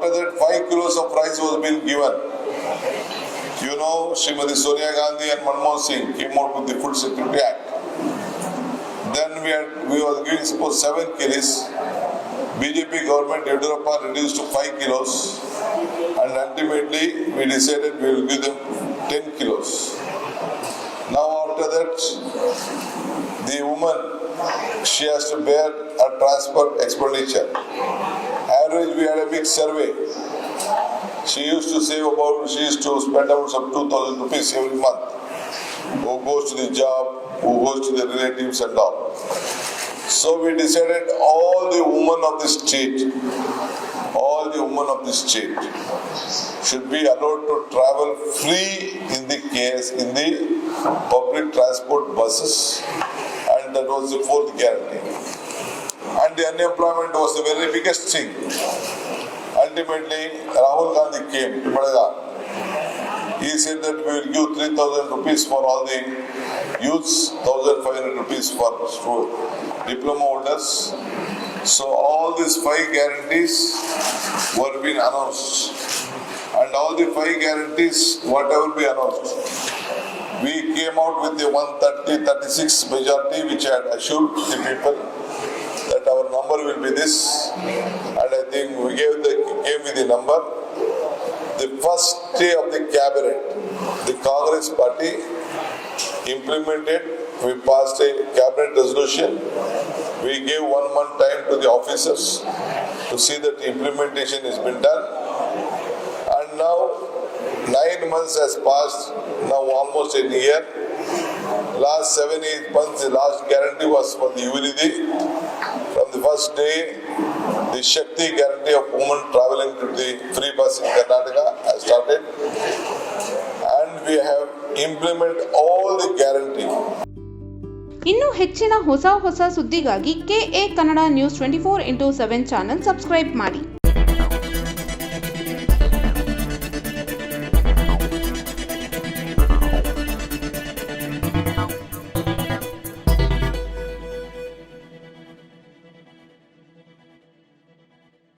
after that, five kilos of rice was been given. You know, Srimati Sonia Gandhi and Manmohan Singh came out with the Food Security Act. Then we had, we were giving suppose seven kilos. BJP government Yedurappa reduced to five kilos. And ultimately, we decided we will give them ten kilos. Now after that, the woman, she has to bear a transport expenditure. Average, we had a big survey. She used to save about, she used to spend about some two thousand rupees every month. Who goes to the job, who goes to the relatives and all. So we decided all the women of the state, all the women of the state should be allowed to travel free in the case, in the public transport buses. And that was the fourth guarantee. The unemployment was the very biggest thing. Ultimately, Rahul Gandhi came to Badaga. He said that we will give 3000 rupees for all the youths, 1500 rupees for diploma holders. So all these five guarantees were being announced. And all the five guarantees, whatever be announced, we came out with the 130, 36 majority which had assured the people that our number will be this. And I think we gave the, gave me the number. The first day of the cabinet, the Congress party implemented, we passed a cabinet resolution. We gave one month time to the officers to see that implementation has been done. And now, nine months has passed, now almost a year. Last seven, eight months, the last guarantee was for the Unity. First day, the Shakti guarantee of women traveling to the free bus in Karnataka has started. And we have implemented all the guarantee. ಇನ್ನು ಹೆಚ್ಚಿನ ಹೊಸ ಹೊಸ ಸುದ್ದಿಗಾಗಿ K A Kannada news twenty four into seven channel subscribe ಮಾಡಿ